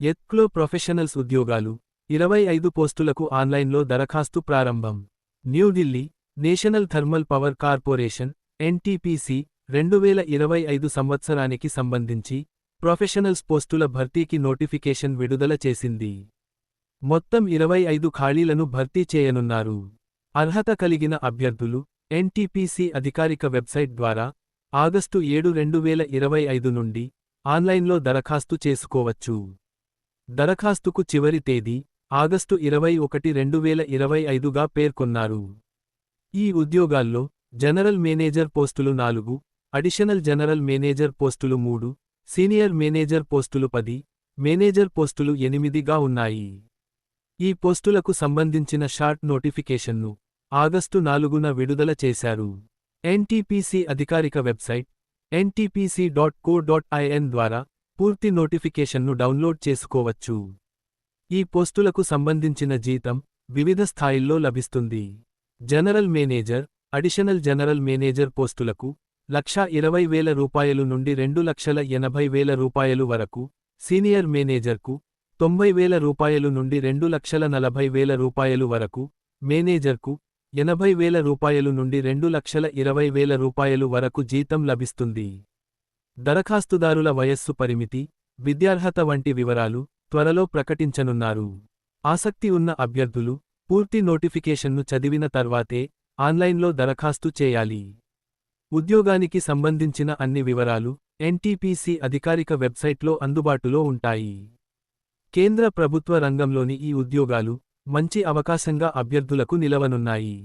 ఎత్క్లో professionals ఉద్యోగాలు. ఇరవై ఐదు పోస్టులకు ఆన్లైన్లో దరఖాస్తు ప్రారంభం. New Delhi national thermal power corporation NTPC రెండు వేల ఇరవై ఐదు సంవత్సరానికి సంబంధించి ప్రొఫెషనల్స్ పోస్టుల భర్తీకి నోటిఫికేషన్ విడుదల చేసింది. మొత్తం ఇరవై ఐదు ఖాళీలను భర్తీ చేయనున్నారు. అర్హత కలిగిన అభ్యర్థులు ఎన్టీపీసీ అధికారిక వెబ్సైట్ ద్వారా ఆగస్టు ఏడు రెండు వేల ఇరవై ఐదు నుండి ఆన్లైన్లో దరఖాస్తు చేసుకోవచ్చు. దరఖాస్తుకు చివరి తేదీ ఆగస్టు ఇరవై ఒకటి రెండు వేల ఇరవై ఐదుగా పేర్కొన్నారు. ఈ ఉద్యోగాల్లో జనరల్ మేనేజర్ పోస్టులు నాలుగు అడిషనల్ జనరల్ మేనేజర్ పోస్టులు మూడు సీనియర్ మేనేజర్ పోస్టులు పది మేనేజర్ పోస్టులు ఎనిమిదిగా ఉన్నాయి. ఈ పోస్టులకు సంబంధించిన షార్ట్ నోటిఫికేషన్ను ఆగస్టు నాలుగున విడుదల చేశారు. ఎన్టీపీసీ అధికారిక website NTPC dot co dot IN ద్వారా పూర్తి నోటిఫికేషన్ను డౌన్లోడ్ చేసుకోవచ్చు. ఈ పోస్టులకు సంబంధించిన జీతం వివిధ స్థాయిల్లో లభిస్తుంది. General manager additional general manager పోస్టులకు లక్షా ఇరవై వేల రూపాయలు నుండి రెండు లక్షల ఎనభై వేల రూపాయలు వరకు సీనియర్ మేనేజర్కు తొంభై వేల రూపాయలు నుండి రెండు లక్షల నలభై వేల రూపాయలు వరకు మేనేజర్కు ఎనభై వేల రూపాయలు నుండి రెండు లక్షల ఇరవై వేల రూపాయలు వరకు జీతం లభిస్తుంది. దరఖాస్తుదారుల వయస్సు పరిమితి విద్యార్హత వంటి వివరాలు త్వరలో ప్రకటించనున్నారు. ఆసక్తి ఉన్న అభ్యర్థులు పూర్తి నోటిఫికేషన్ను చదివిన తర్వాతే ఆన్లైన్లో దరఖాస్తు చేయాలి. ఉద్యోగానికి సంబంధించిన అన్ని వివరాలు ఎన్టీపీసీ అధికారిక వెబ్సైట్లో అందుబాటులో ఉంటాయి. కేంద్ర ప్రభుత్వ రంగంలోని ఈ ఉద్యోగాలు మంచి అవకాశంగా అభ్యర్థులకు నిలవనున్నాయి.